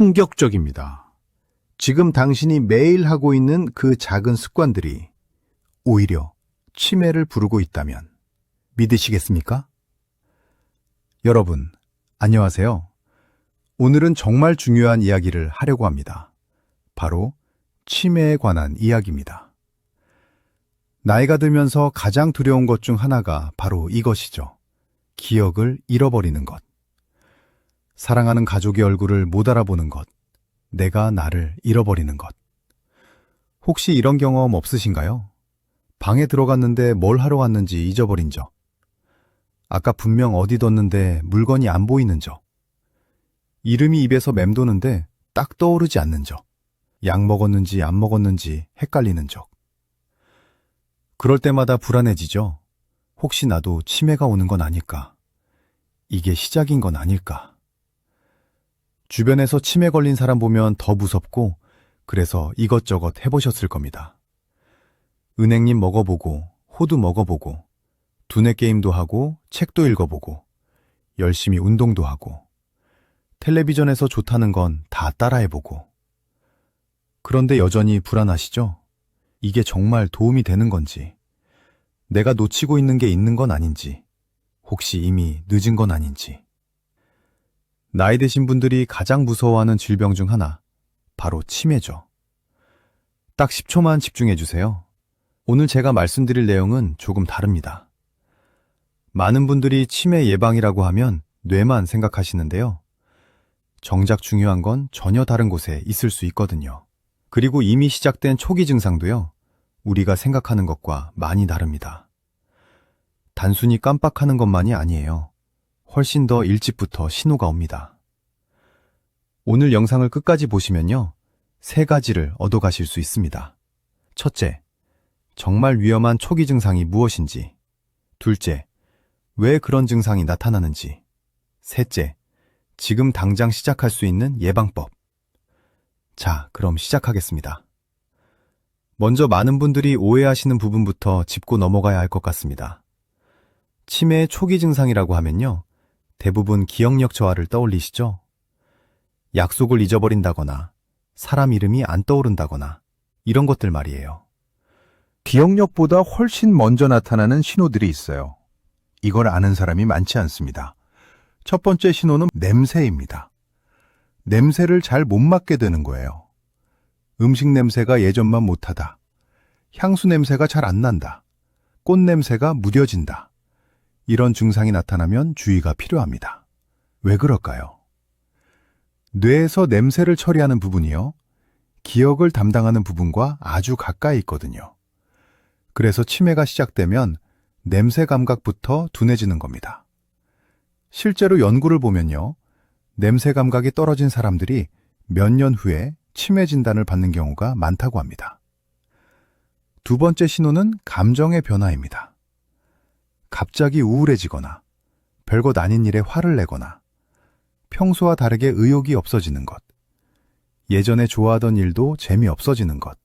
충격적입니다. 지금 당신이 매일 하고 있는 그 작은 습관들이 오히려 치매를 부르고 있다면 믿으시겠습니까? 여러분, 안녕하세요. 오늘은 정말 중요한 이야기를 하려고 합니다. 바로 치매에 관한 이야기입니다. 나이가 들면서 가장 두려운 것 중 하나가 바로 이것이죠. 기억을 잃어버리는 것. 사랑하는 가족의 얼굴을 못 알아보는 것. 내가 나를 잃어버리는 것. 혹시 이런 경험 없으신가요? 방에 들어갔는데 뭘 하러 왔는지 잊어버린 적. 아까 분명 어디 뒀는데 물건이 안 보이는 적. 이름이 입에서 맴도는데 딱 떠오르지 않는 적. 약 먹었는지 안 먹었는지 헷갈리는 적. 그럴 때마다 불안해지죠. 혹시 나도 치매가 오는 건 아닐까? 이게 시작인 건 아닐까? 주변에서 치매 걸린 사람 보면 더 무섭고 그래서 이것저것 해보셨을 겁니다. 은행잎 먹어보고 호두 먹어보고 두뇌 게임도 하고 책도 읽어보고 열심히 운동도 하고 텔레비전에서 좋다는 건 다 따라해보고 그런데 여전히 불안하시죠? 이게 정말 도움이 되는 건지 내가 놓치고 있는 게 있는 건 아닌지 혹시 이미 늦은 건 아닌지 나이 드신 분들이 가장 무서워하는 질병 중 하나, 바로 치매죠. 딱 10초만 집중해 주세요. 오늘 제가 말씀드릴 내용은 조금 다릅니다. 많은 분들이 치매 예방이라고 하면 뇌만 생각하시는데요. 정작 중요한 건 전혀 다른 곳에 있을 수 있거든요. 그리고 이미 시작된 초기 증상도요, 우리가 생각하는 것과 많이 다릅니다. 단순히 깜빡하는 것만이 아니에요. 훨씬 더 일찍부터 신호가 옵니다. 오늘 영상을 끝까지 보시면요. 세 가지를 얻어가실 수 있습니다. 첫째, 정말 위험한 초기 증상이 무엇인지. 둘째, 왜 그런 증상이 나타나는지. 셋째, 지금 당장 시작할 수 있는 예방법. 자, 그럼 시작하겠습니다. 먼저 많은 분들이 오해하시는 부분부터 짚고 넘어가야 할 것 같습니다. 치매의 초기 증상이라고 하면요. 대부분 기억력 저하를 떠올리시죠? 약속을 잊어버린다거나 사람 이름이 안 떠오른다거나 이런 것들 말이에요. 기억력보다 훨씬 먼저 나타나는 신호들이 있어요. 이걸 아는 사람이 많지 않습니다. 첫 번째 신호는 냄새입니다. 냄새를 잘 못 맡게 되는 거예요. 음식 냄새가 예전만 못하다. 향수 냄새가 잘 안 난다. 꽃 냄새가 무뎌진다. 이런 증상이 나타나면 주의가 필요합니다. 왜 그럴까요? 뇌에서 냄새를 처리하는 부분이요. 기억을 담당하는 부분과 아주 가까이 있거든요. 그래서 치매가 시작되면 냄새 감각부터 둔해지는 겁니다. 실제로 연구를 보면요. 냄새 감각이 떨어진 사람들이 몇 년 후에 치매 진단을 받는 경우가 많다고 합니다. 두 번째 신호는 감정의 변화입니다. 갑자기 우울해지거나 별것 아닌 일에 화를 내거나 평소와 다르게 의욕이 없어지는 것, 예전에 좋아하던 일도 재미없어지는 것,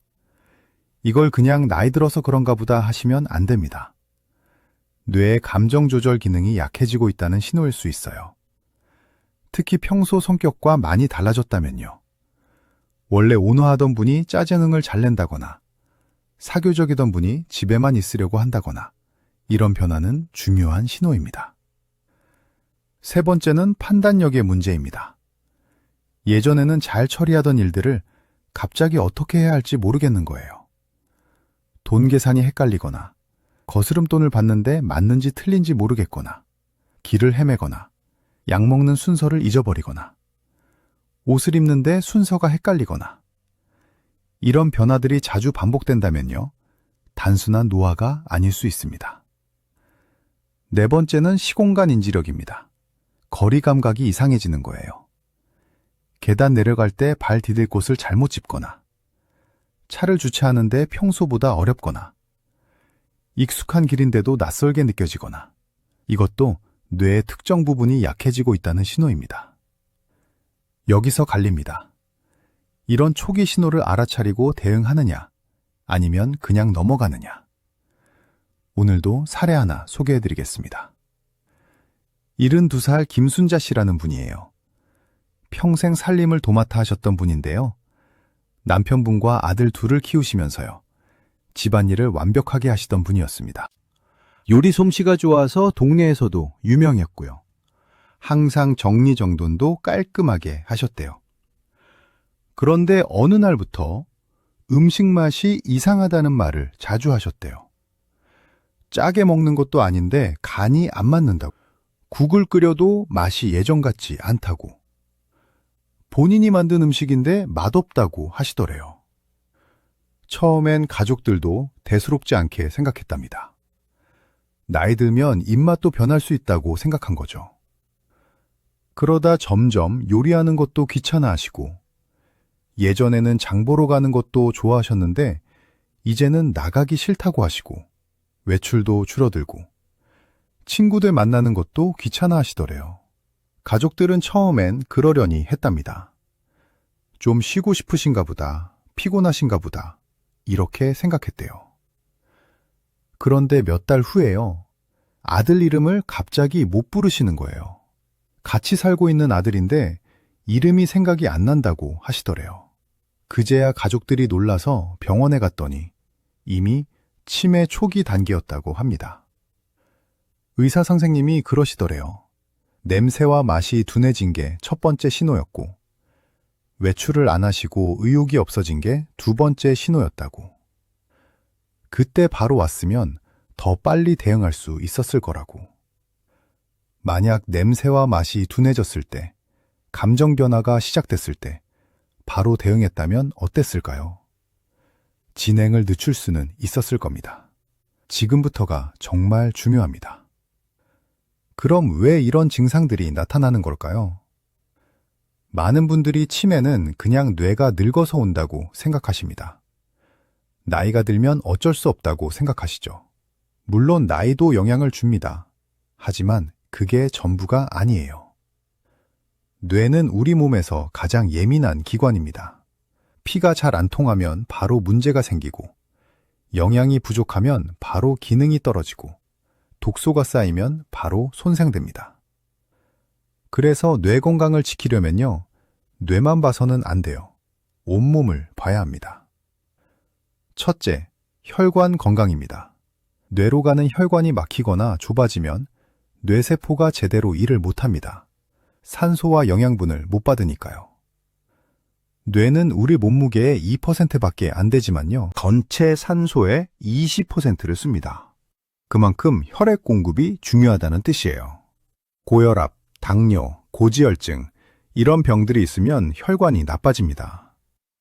이걸 그냥 나이 들어서 그런가 보다 하시면 안 됩니다. 뇌의 감정 조절 기능이 약해지고 있다는 신호일 수 있어요. 특히 평소 성격과 많이 달라졌다면요. 원래 온화하던 분이 짜증을 잘 낸다거나, 사교적이던 분이 집에만 있으려고 한다거나, 이런 변화는 중요한 신호입니다. 세 번째는 판단력의 문제입니다. 예전에는 잘 처리하던 일들을 갑자기 어떻게 해야 할지 모르겠는 거예요. 돈 계산이 헷갈리거나, 거스름돈을 받는데 맞는지 틀린지 모르겠거나, 길을 헤매거나, 약 먹는 순서를 잊어버리거나, 옷을 입는데 순서가 헷갈리거나, 이런 변화들이 자주 반복된다면요, 단순한 노화가 아닐 수 있습니다. 네 번째는 시공간 인지력입니다. 거리 감각이 이상해지는 거예요. 계단 내려갈 때 발 디딜 곳을 잘못 짚거나, 차를 주차하는데 평소보다 어렵거나, 익숙한 길인데도 낯설게 느껴지거나, 이것도 뇌의 특정 부분이 약해지고 있다는 신호입니다. 여기서 갈립니다. 이런 초기 신호를 알아차리고 대응하느냐, 아니면 그냥 넘어가느냐. 오늘도 사례 하나 소개해 드리겠습니다. 72살 김순자 씨라는 분이에요. 평생 살림을 도맡아 하셨던 분인데요. 남편분과 아들 둘을 키우시면서요. 집안일을 완벽하게 하시던 분이었습니다. 요리 솜씨가 좋아서 동네에서도 유명했고요. 항상 정리정돈도 깔끔하게 하셨대요. 그런데 어느 날부터 음식 맛이 이상하다는 말을 자주 하셨대요. 짜게 먹는 것도 아닌데 간이 안 맞는다고. 국을 끓여도 맛이 예전 같지 않다고. 본인이 만든 음식인데 맛없다고 하시더래요. 처음엔 가족들도 대수롭지 않게 생각했답니다. 나이 들면 입맛도 변할 수 있다고 생각한 거죠. 그러다 점점 요리하는 것도 귀찮아 하시고, 예전에는 장보러 가는 것도 좋아하셨는데, 이제는 나가기 싫다고 하시고, 외출도 줄어들고, 친구들 만나는 것도 귀찮아 하시더래요. 가족들은 처음엔 그러려니 했답니다. 좀 쉬고 싶으신가 보다, 피곤하신가 보다, 이렇게 생각했대요. 그런데 몇 달 후에요. 아들 이름을 갑자기 못 부르시는 거예요. 같이 살고 있는 아들인데 이름이 생각이 안 난다고 하시더래요. 그제야 가족들이 놀라서 병원에 갔더니 이미 치매 초기 단계였다고 합니다. 의사 선생님이 그러시더래요. 냄새와 맛이 둔해진 게 첫 번째 신호였고, 외출을 안 하시고 의욕이 없어진 게 두 번째 신호였다고. 그때 바로 왔으면 더 빨리 대응할 수 있었을 거라고. 만약 냄새와 맛이 둔해졌을 때, 감정 변화가 시작됐을 때, 바로 대응했다면 어땠을까요? 진행을 늦출 수는 있었을 겁니다. 지금부터가 정말 중요합니다. 그럼 왜 이런 증상들이 나타나는 걸까요? 많은 분들이 치매는 그냥 뇌가 늙어서 온다고 생각하십니다. 나이가 들면 어쩔 수 없다고 생각하시죠. 물론 나이도 영향을 줍니다. 하지만 그게 전부가 아니에요. 뇌는 우리 몸에서 가장 예민한 기관입니다. 피가 잘 안 통하면 바로 문제가 생기고, 영양이 부족하면 바로 기능이 떨어지고, 독소가 쌓이면 바로 손상됩니다. 그래서 뇌 건강을 지키려면요, 뇌만 봐서는 안 돼요. 온몸을 봐야 합니다. 첫째, 혈관 건강입니다. 뇌로 가는 혈관이 막히거나 좁아지면 뇌세포가 제대로 일을 못합니다. 산소와 영양분을 못 받으니까요. 뇌는 우리 몸무게의 2%밖에 안 되지만요, 전체 산소의 20%를 씁니다. 그만큼 혈액 공급이 중요하다는 뜻이에요. 고혈압, 당뇨, 고지혈증, 이런 병들이 있으면 혈관이 나빠집니다.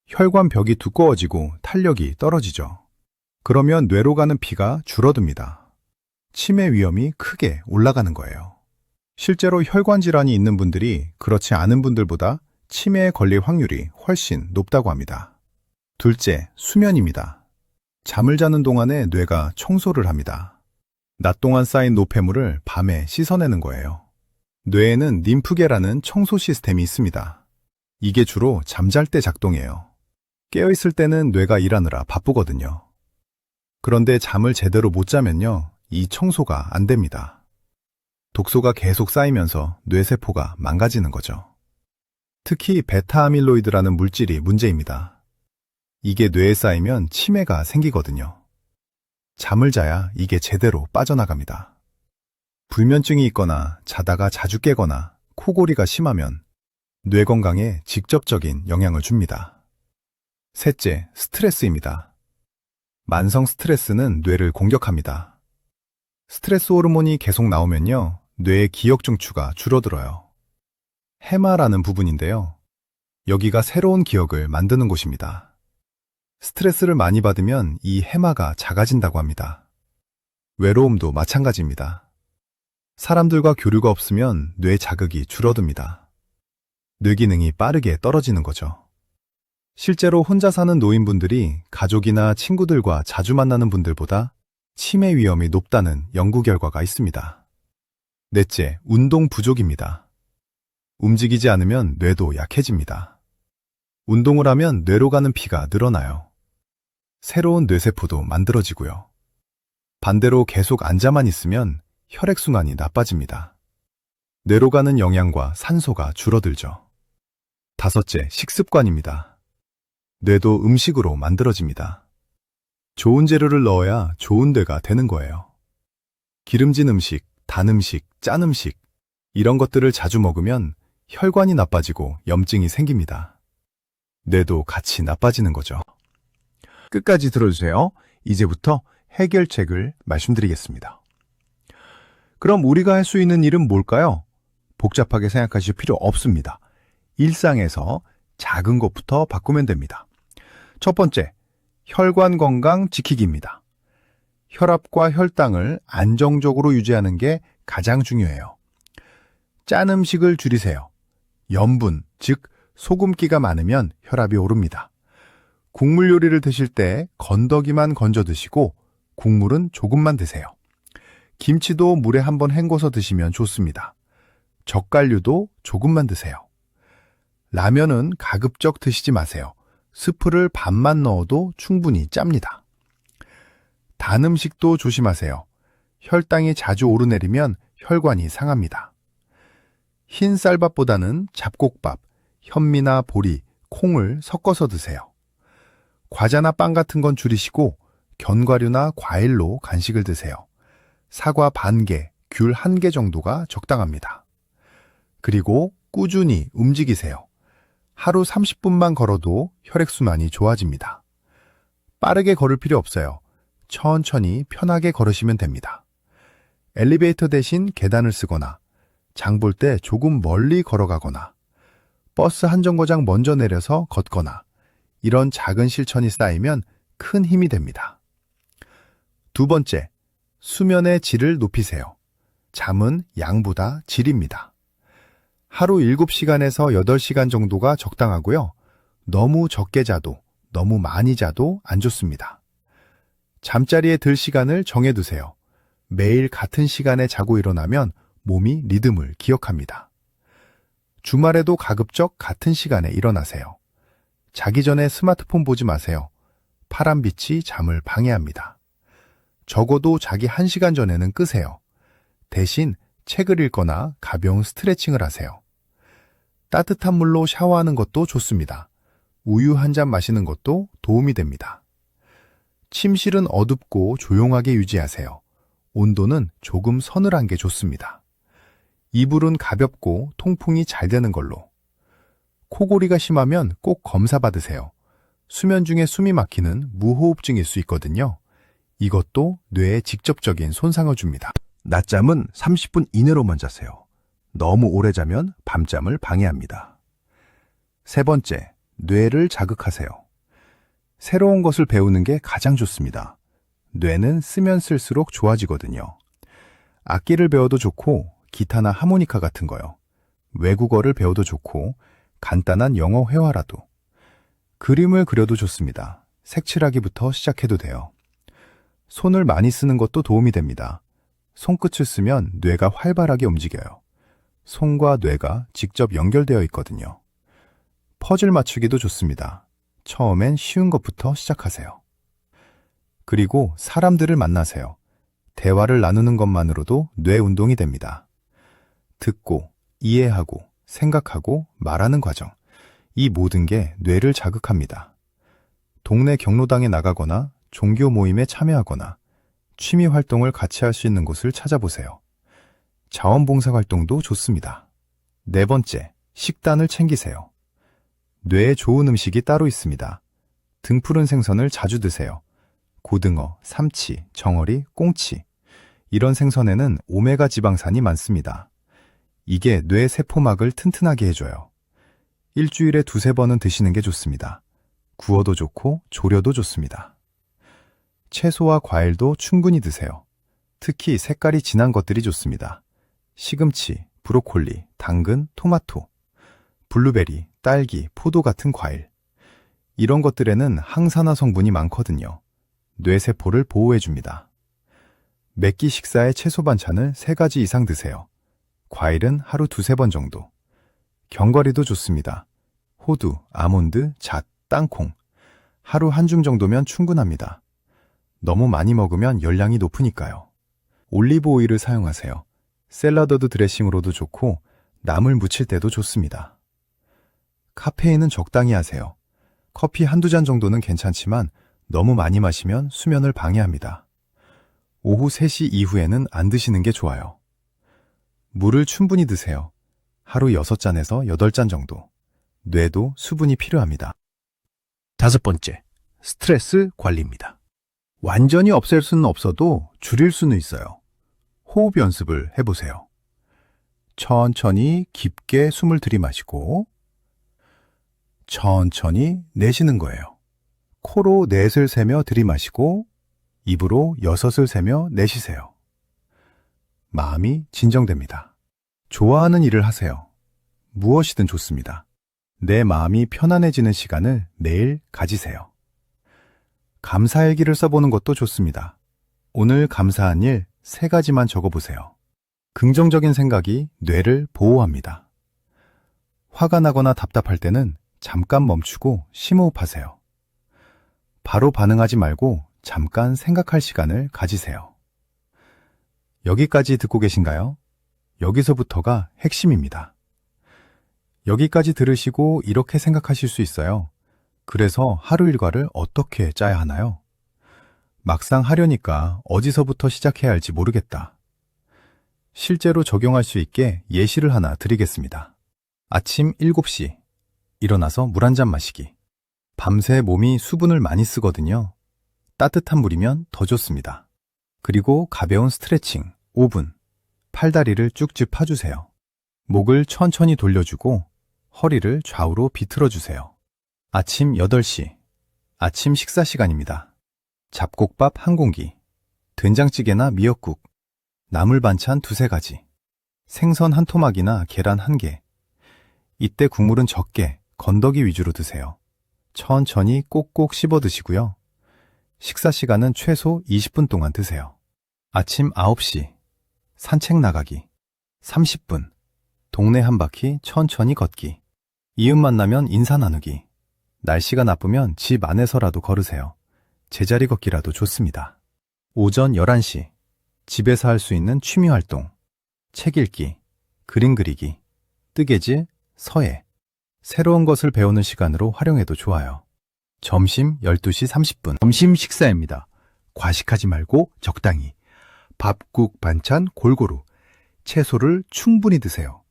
혈관 벽이 두꺼워지고 탄력이 떨어지죠. 그러면 뇌로 가는 피가 줄어듭니다. 치매 위험이 크게 올라가는 거예요. 실제로 혈관 질환이 있는 분들이 그렇지 않은 분들보다 치매에 걸릴 확률이 훨씬 높다고 합니다. 둘째, 수면입니다. 잠을 자는 동안에 뇌가 청소를 합니다. 낮 동안 쌓인 노폐물을 밤에 씻어내는 거예요. 뇌에는 림프계라는 청소 시스템이 있습니다. 이게 주로 잠잘 때 작동해요. 깨어있을 때는 뇌가 일하느라 바쁘거든요. 그런데 잠을 제대로 못 자면요, 이 청소가 안 됩니다. 독소가 계속 쌓이면서 뇌세포가 망가지는 거죠. 특히 베타 아밀로이드라는 물질이 문제입니다. 이게 뇌에 쌓이면 치매가 생기거든요. 잠을 자야 이게 제대로 빠져나갑니다. 불면증이 있거나 자다가 자주 깨거나 코골이가 심하면 뇌 건강에 직접적인 영향을 줍니다. 셋째, 스트레스입니다. 만성 스트레스는 뇌를 공격합니다. 스트레스 호르몬이 계속 나오면요, 뇌의 기억 중추가 줄어들어요. 해마라는 부분인데요. 여기가 새로운 기억을 만드는 곳입니다. 스트레스를 많이 받으면 이 해마가 작아진다고 합니다. 외로움도 마찬가지입니다. 사람들과 교류가 없으면 뇌 자극이 줄어듭니다. 뇌 기능이 빠르게 떨어지는 거죠. 실제로 혼자 사는 노인분들이 가족이나 친구들과 자주 만나는 분들보다 치매 위험이 높다는 연구 결과가 있습니다. 넷째, 운동 부족입니다. 움직이지 않으면 뇌도 약해집니다. 운동을 하면 뇌로 가는 피가 늘어나요. 새로운 뇌세포도 만들어지고요. 반대로 계속 앉아만 있으면 혈액순환이 나빠집니다. 뇌로 가는 영양과 산소가 줄어들죠. 다섯째, 식습관입니다. 뇌도 음식으로 만들어집니다. 좋은 재료를 넣어야 좋은 뇌가 되는 거예요. 기름진 음식, 단 음식, 짠 음식, 이런 것들을 자주 먹으면 혈관이 나빠지고 염증이 생깁니다. 뇌도 같이 나빠지는 거죠. 끝까지 들어주세요. 이제부터 해결책을 말씀드리겠습니다. 그럼 우리가 할 수 있는 일은 뭘까요? 복잡하게 생각하실 필요 없습니다. 일상에서 작은 것부터 바꾸면 됩니다. 첫 번째, 혈관 건강 지키기입니다. 혈압과 혈당을 안정적으로 유지하는 게 가장 중요해요. 짠 음식을 줄이세요. 염분, 즉 소금기가 많으면 혈압이 오릅니다. 국물 요리를 드실 때 건더기만 건져 드시고 국물은 조금만 드세요. 김치도 물에 한번 헹궈서 드시면 좋습니다. 젓갈류도 조금만 드세요. 라면은 가급적 드시지 마세요. 스프를 반만 넣어도 충분히 짭니다. 단 음식도 조심하세요. 혈당이 자주 오르내리면 혈관이 상합니다. 흰 쌀밥보다는 잡곡밥, 현미나 보리, 콩을 섞어서 드세요. 과자나 빵 같은 건 줄이시고 견과류나 과일로 간식을 드세요. 사과 반 개, 귤 한 개 정도가 적당합니다. 그리고 꾸준히 움직이세요. 하루 30분만 걸어도 혈액순환이 좋아집니다. 빠르게 걸을 필요 없어요. 천천히 편하게 걸으시면 됩니다. 엘리베이터 대신 계단을 쓰거나 장 볼 때 조금 멀리 걸어가거나 버스 한 정거장 먼저 내려서 걷거나 이런 작은 실천이 쌓이면 큰 힘이 됩니다. 두 번째, 수면의 질을 높이세요. 잠은 양보다 질입니다. 하루 7시간에서 8시간 정도가 적당하고요. 너무 적게 자도, 너무 많이 자도 안 좋습니다. 잠자리에 들 시간을 정해두세요. 매일 같은 시간에 자고 일어나면 몸이 리듬을 기억합니다. 주말에도 가급적 같은 시간에 일어나세요. 자기 전에 스마트폰 보지 마세요. 파란 빛이 잠을 방해합니다. 적어도 자기 1시간 전에는 끄세요. 대신 책을 읽거나 가벼운 스트레칭을 하세요. 따뜻한 물로 샤워하는 것도 좋습니다. 우유 한 잔 마시는 것도 도움이 됩니다. 침실은 어둡고 조용하게 유지하세요. 온도는 조금 서늘한 게 좋습니다. 이불은 가볍고 통풍이 잘 되는 걸로. 코골이가 심하면 꼭 검사 받으세요. 수면 중에 숨이 막히는 무호흡증일 수 있거든요. 이것도 뇌에 직접적인 손상을 줍니다. 낮잠은 30분 이내로만 자세요. 너무 오래 자면 밤잠을 방해합니다. 세 번째, 뇌를 자극하세요. 새로운 것을 배우는 게 가장 좋습니다. 뇌는 쓰면 쓸수록 좋아지거든요. 악기를 배워도 좋고, 기타나 하모니카 같은 거요. 외국어를 배워도 좋고, 간단한 영어 회화라도. 그림을 그려도 좋습니다. 색칠하기부터 시작해도 돼요. 손을 많이 쓰는 것도 도움이 됩니다. 손끝을 쓰면 뇌가 활발하게 움직여요. 손과 뇌가 직접 연결되어 있거든요. 퍼즐 맞추기도 좋습니다. 처음엔 쉬운 것부터 시작하세요. 그리고 사람들을 만나세요. 대화를 나누는 것만으로도 뇌 운동이 됩니다. 듣고, 이해하고, 생각하고, 말하는 과정. 이 모든 게 뇌를 자극합니다. 동네 경로당에 나가거나 종교 모임에 참여하거나 취미 활동을 같이 할 수 있는 곳을 찾아보세요. 자원봉사 활동도 좋습니다. 네 번째, 식단을 챙기세요. 뇌에 좋은 음식이 따로 있습니다. 등푸른 생선을 자주 드세요. 고등어, 삼치, 정어리, 꽁치. 이런 생선에는 오메가 지방산이 많습니다. 이게 뇌 세포막을 튼튼하게 해줘요. 일주일에 두세 번은 드시는 게 좋습니다. 구워도 좋고 조려도 좋습니다. 채소와 과일도 충분히 드세요. 특히 색깔이 진한 것들이 좋습니다. 시금치, 브로콜리, 당근, 토마토, 블루베리, 딸기, 포도 같은 과일. 이런 것들에는 항산화 성분이 많거든요. 뇌세포를 보호해줍니다. 매끼 식사에 채소 반찬을 3가지 이상 드세요. 과일은 하루 두세 번 정도. 견과류도 좋습니다. 호두, 아몬드, 잣, 땅콩. 하루 한 줌 정도면 충분합니다. 너무 많이 먹으면 열량이 높으니까요. 올리브 오일을 사용하세요. 샐러드 드레싱으로도 좋고 남을 무칠 때도 좋습니다. 카페인은 적당히 하세요. 커피 한두 잔 정도는 괜찮지만 너무 많이 마시면 수면을 방해합니다. 오후 3시 이후에는 안 드시는 게 좋아요. 물을 충분히 드세요. 하루 6잔에서 8잔 정도. 뇌도 수분이 필요합니다. 다섯 번째, 스트레스 관리입니다. 완전히 없앨 수는 없어도 줄일 수는 있어요. 호흡 연습을 해보세요. 천천히 깊게 숨을 들이마시고, 천천히 내쉬는 거예요. 코로 넷을 세며 들이마시고, 입으로 여섯을 세며 내쉬세요. 마음이 진정됩니다. 좋아하는 일을 하세요. 무엇이든 좋습니다. 내 마음이 편안해지는 시간을 매일 가지세요. 감사일기를 써보는 것도 좋습니다. 오늘 감사한 일 세 가지만 적어보세요. 긍정적인 생각이 뇌를 보호합니다. 화가 나거나 답답할 때는 잠깐 멈추고 심호흡하세요. 바로 반응하지 말고 잠깐 생각할 시간을 가지세요. 여기까지 듣고 계신가요? 여기서부터가 핵심입니다. 여기까지 들으시고 이렇게 생각하실 수 있어요. 그래서 하루 일과를 어떻게 짜야 하나요? 막상 하려니까 어디서부터 시작해야 할지 모르겠다. 실제로 적용할 수 있게 예시를 하나 드리겠습니다. 아침 7시. 일어나서 물 한 잔 마시기. 밤새 몸이 수분을 많이 쓰거든요. 따뜻한 물이면 더 좋습니다. 그리고 가벼운 스트레칭 5분. 팔다리를 쭉쭉 펴주세요. 목을 천천히 돌려주고 허리를 좌우로 비틀어 주세요. 아침 8시. 아침 식사 시간입니다. 잡곡밥 한 공기, 된장찌개나 미역국, 나물 반찬 두세 가지, 생선 한 토막이나 계란 한 개. 이때 국물은 적게, 건더기 위주로 드세요. 천천히 꼭꼭 씹어 드시고요. 식사 시간은 최소 20분 동안 드세요. 아침 9시, 산책 나가기, 30분, 동네 한 바퀴 천천히 걷기, 이웃 만나면 인사 나누기, 날씨가 나쁘면 집 안에서라도 걸으세요. 제자리 걷기라도 좋습니다. 오전 11시, 집에서 할 수 있는 취미 활동, 책 읽기, 그림 그리기, 뜨개질, 서예, 새로운 것을 배우는 시간으로 활용해도 좋아요. 점심 12시 30분, 점심 식사입니다. 과식하지 말고 적당히. 밥국 반찬 골고루, 채소를 충분히 드세요.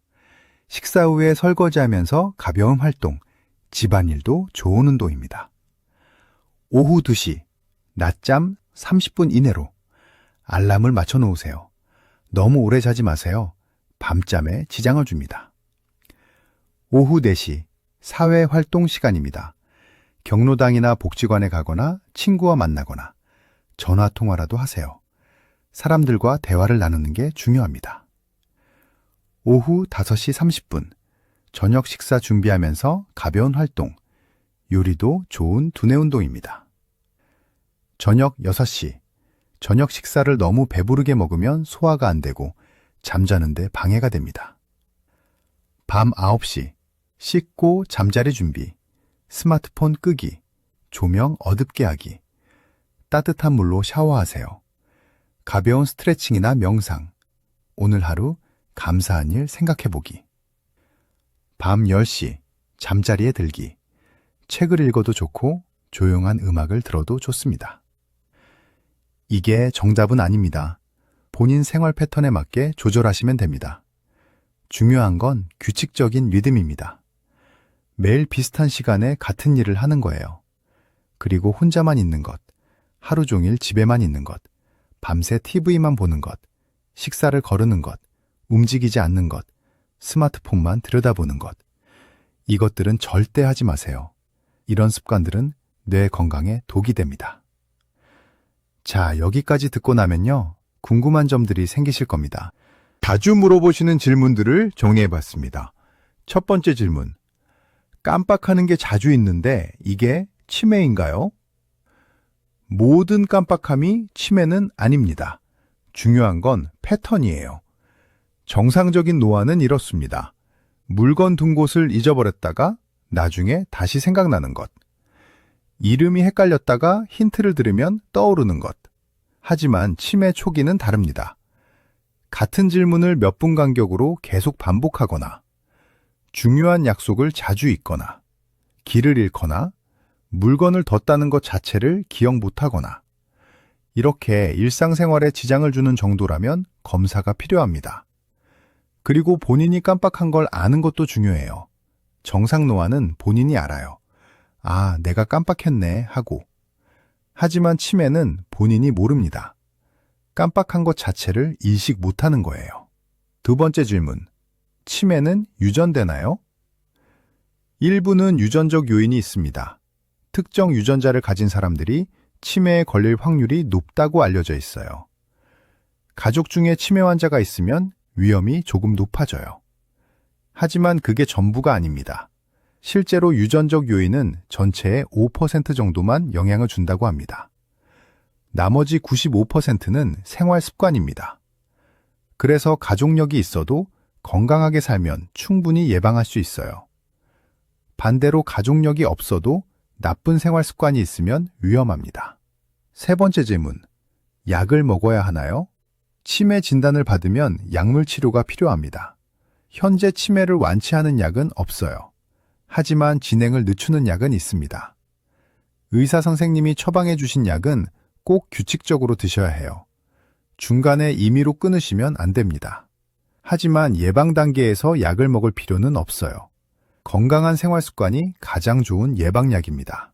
식사 후에 설거지하면서 가벼운 활동, 집안일도 좋은 운동입니다. 오후 2시, 낮잠 30분 이내로 알람을 맞춰 놓으세요. 너무 오래 자지 마세요. 밤잠에 지장을 줍니다. 오후 4시, 사회 활동 시간입니다. 경로당이나 복지관에 가거나 친구와 만나거나 전화 통화라도 하세요. 사람들과 대화를 나누는 게 중요합니다. 오후 5시 30분, 저녁 식사 준비하면서 가벼운 활동, 요리도 좋은 두뇌 운동입니다. 저녁 6시. 저녁 식사를 너무 배부르게 먹으면 소화가 안 되고 잠자는데 방해가 됩니다. 밤 9시. 씻고 잠자리 준비. 스마트폰 끄기. 조명 어둡게 하기. 따뜻한 물로 샤워하세요. 가벼운 스트레칭이나 명상. 오늘 하루 감사한 일 생각해 보기. 밤 10시. 잠자리에 들기. 책을 읽어도 좋고 조용한 음악을 들어도 좋습니다. 이게 정답은 아닙니다. 본인 생활 패턴에 맞게 조절하시면 됩니다. 중요한 건 규칙적인 리듬입니다. 매일 비슷한 시간에 같은 일을 하는 거예요. 그리고 혼자만 있는 것, 하루 종일 집에만 있는 것, 밤새 TV만 보는 것, 식사를 거르는 것, 움직이지 않는 것, 스마트폰만 들여다보는 것. 이것들은 절대 하지 마세요. 이런 습관들은 뇌 건강에 독이 됩니다. 자, 여기까지 듣고 나면요. 궁금한 점들이 생기실 겁니다. 자주 물어보시는 질문들을 정리해 봤습니다. 첫 번째 질문. 깜빡하는 게 자주 있는데 이게 치매인가요? 모든 깜빡함이 치매는 아닙니다. 중요한 건 패턴이에요. 정상적인 노화는 이렇습니다. 물건 둔 곳을 잊어버렸다가 나중에 다시 생각나는 것. 이름이 헷갈렸다가 힌트를 들으면 떠오르는 것. 하지만 치매 초기는 다릅니다. 같은 질문을 몇 분 간격으로 계속 반복하거나 중요한 약속을 자주 잊거나, 길을 잃거나, 물건을 뒀다는 것 자체를 기억 못하거나, 이렇게 일상생활에 지장을 주는 정도라면 검사가 필요합니다. 그리고 본인이 깜빡한 걸 아는 것도 중요해요. 정상 노화는 본인이 알아요. 아, 내가 깜빡했네 하고. 하지만 치매는 본인이 모릅니다. 깜빡한 것 자체를 인식 못하는 거예요. 두 번째 질문. 치매는 유전되나요? 일부는 유전적 요인이 있습니다. 특정 유전자를 가진 사람들이 치매에 걸릴 확률이 높다고 알려져 있어요. 가족 중에 치매 환자가 있으면 위험이 조금 높아져요. 하지만 그게 전부가 아닙니다. 실제로 유전적 요인은 전체의 5% 정도만 영향을 준다고 합니다. 나머지 95%는 생활 습관입니다. 그래서 가족력이 있어도 건강하게 살면 충분히 예방할 수 있어요. 반대로 가족력이 없어도 나쁜 생활 습관이 있으면 위험합니다. 세 번째 질문. 약을 먹어야 하나요? 치매 진단을 받으면 약물 치료가 필요합니다. 현재 치매를 완치하는 약은 없어요. 하지만 진행을 늦추는 약은 있습니다. 의사 선생님이 처방해 주신 약은 꼭 규칙적으로 드셔야 해요. 중간에 임의로 끊으시면 안 됩니다. 하지만 예방 단계에서 약을 먹을 필요는 없어요. 건강한 생활 습관이 가장 좋은 예방약입니다.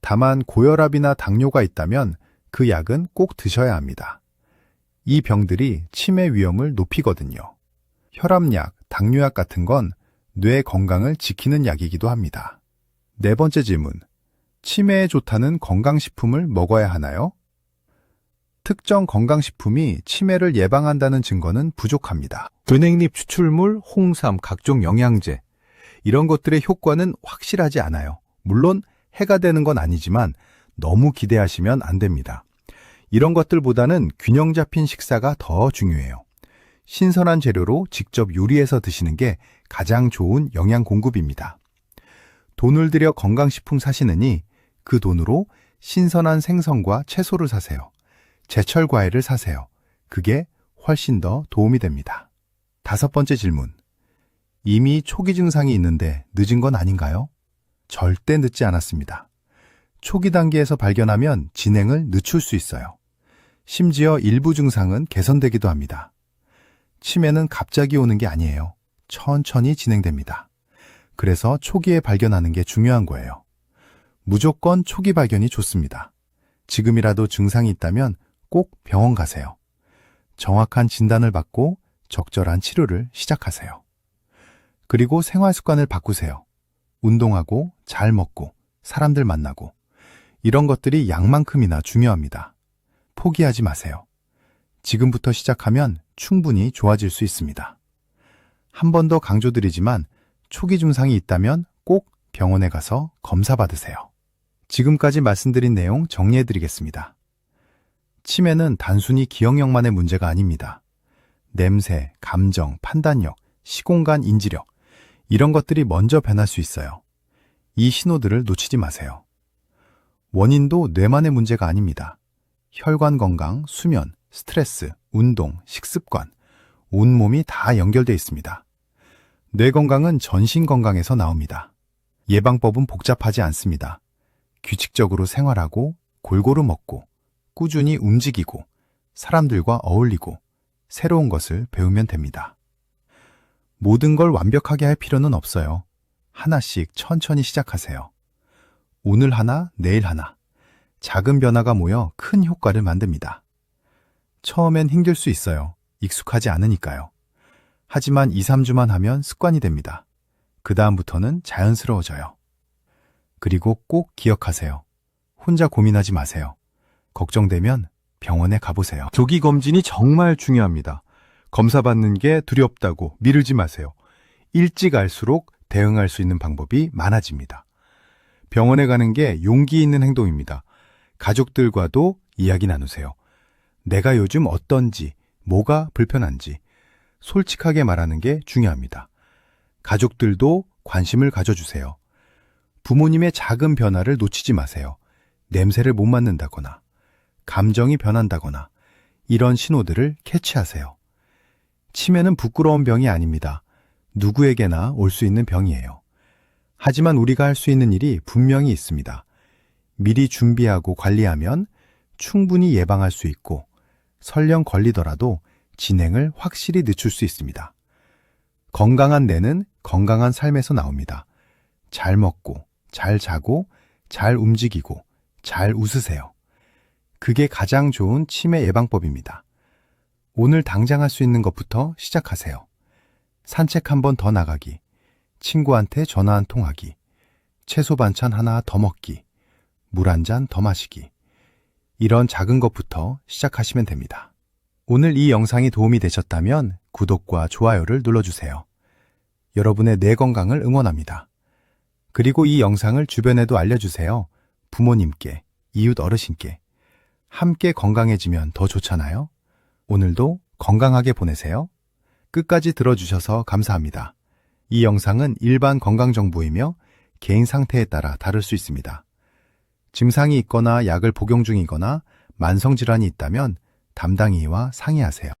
다만 고혈압이나 당뇨가 있다면 그 약은 꼭 드셔야 합니다. 이 병들이 치매 위험을 높이거든요. 혈압약, 당뇨약 같은 건 뇌 건강을 지키는 약이기도 합니다. 네 번째 질문. 치매에 좋다는 건강식품을 먹어야 하나요? 특정 건강식품이 치매를 예방한다는 증거는 부족합니다. 은행잎 추출물, 홍삼, 각종 영양제. 이런 것들의 효과는 확실하지 않아요. 물론 해가 되는 건 아니지만 너무 기대하시면 안 됩니다. 이런 것들보다는 균형 잡힌 식사가 더 중요해요. 신선한 재료로 직접 요리해서 드시는 게 가장 좋은 영양 공급입니다. 돈을 들여 건강식품 사시느니 그 돈으로 신선한 생선과 채소를 사세요. 제철 과일을 사세요. 그게 훨씬 더 도움이 됩니다. 다섯 번째 질문. 이미 초기 증상이 있는데 늦은 건 아닌가요? 절대 늦지 않았습니다. 초기 단계에서 발견하면 진행을 늦출 수 있어요. 심지어 일부 증상은 개선되기도 합니다. 치매는 갑자기 오는 게 아니에요. 천천히 진행됩니다. 그래서 초기에 발견하는 게 중요한 거예요. 무조건 초기 발견이 좋습니다. 지금이라도 증상이 있다면 꼭 병원 가세요. 정확한 진단을 받고 적절한 치료를 시작하세요. 그리고 생활 습관을 바꾸세요. 운동하고 잘 먹고 사람들 만나고 이런 것들이 약만큼이나 중요합니다. 포기하지 마세요. 지금부터 시작하면 충분히 좋아질 수 있습니다. 한 번 더 강조드리지만 초기 증상이 있다면 꼭 병원에 가서 검사 받으세요. 지금까지 말씀드린 내용 정리해 드리겠습니다. 치매는 단순히 기억력만의 문제가 아닙니다. 냄새, 감정, 판단력, 시공간 인지력, 이런 것들이 먼저 변할 수 있어요. 이 신호들을 놓치지 마세요. 원인도 뇌만의 문제가 아닙니다. 혈관 건강, 수면, 스트레스, 운동, 식습관, 온몸이 다 연결돼 있습니다. 뇌 건강은 전신 건강에서 나옵니다. 예방법은 복잡하지 않습니다. 규칙적으로 생활하고, 골고루 먹고, 꾸준히 움직이고, 사람들과 어울리고, 새로운 것을 배우면 됩니다. 모든 걸 완벽하게 할 필요는 없어요. 하나씩 천천히 시작하세요. 오늘 하나, 내일 하나. 작은 변화가 모여 큰 효과를 만듭니다. 처음엔 힘들 수 있어요. 익숙하지 않으니까요. 하지만 2, 3주만 하면 습관이 됩니다. 그 다음부터는 자연스러워져요. 그리고 꼭 기억하세요. 혼자 고민하지 마세요. 걱정되면 병원에 가보세요. 조기 검진이 정말 중요합니다. 검사 받는 게 두렵다고 미루지 마세요. 일찍 알수록 대응할 수 있는 방법이 많아집니다. 병원에 가는 게 용기 있는 행동입니다. 가족들과도 이야기 나누세요. 내가 요즘 어떤지, 뭐가 불편한지 솔직하게 말하는 게 중요합니다. 가족들도 관심을 가져주세요. 부모님의 작은 변화를 놓치지 마세요. 냄새를 못 맡는다거나, 감정이 변한다거나, 이런 신호들을 캐치하세요. 치매는 부끄러운 병이 아닙니다. 누구에게나 올 수 있는 병이에요. 하지만 우리가 할 수 있는 일이 분명히 있습니다. 미리 준비하고 관리하면 충분히 예방할 수 있고 설령 걸리더라도 진행을 확실히 늦출 수 있습니다. 건강한 뇌는 건강한 삶에서 나옵니다. 잘 먹고, 잘 자고, 잘 움직이고, 잘 웃으세요. 그게 가장 좋은 치매 예방법입니다. 오늘 당장 할 수 있는 것부터 시작하세요. 산책 한 번 더 나가기, 친구한테 전화 한 통 하기, 채소 반찬 하나 더 먹기, 물 한 잔 더 마시기. 이런 작은 것부터 시작하시면 됩니다. 오늘 이 영상이 도움이 되셨다면 구독과 좋아요를 눌러주세요. 여러분의 뇌 건강을 응원합니다. 그리고 이 영상을 주변에도 알려주세요. 부모님께, 이웃 어르신께. 함께 건강해지면 더 좋잖아요? 오늘도 건강하게 보내세요. 끝까지 들어주셔서 감사합니다. 이 영상은 일반 건강정보이며 개인 상태에 따라 다를 수 있습니다. 증상이 있거나 약을 복용 중이거나 만성질환이 있다면 담당이와 상의하세요.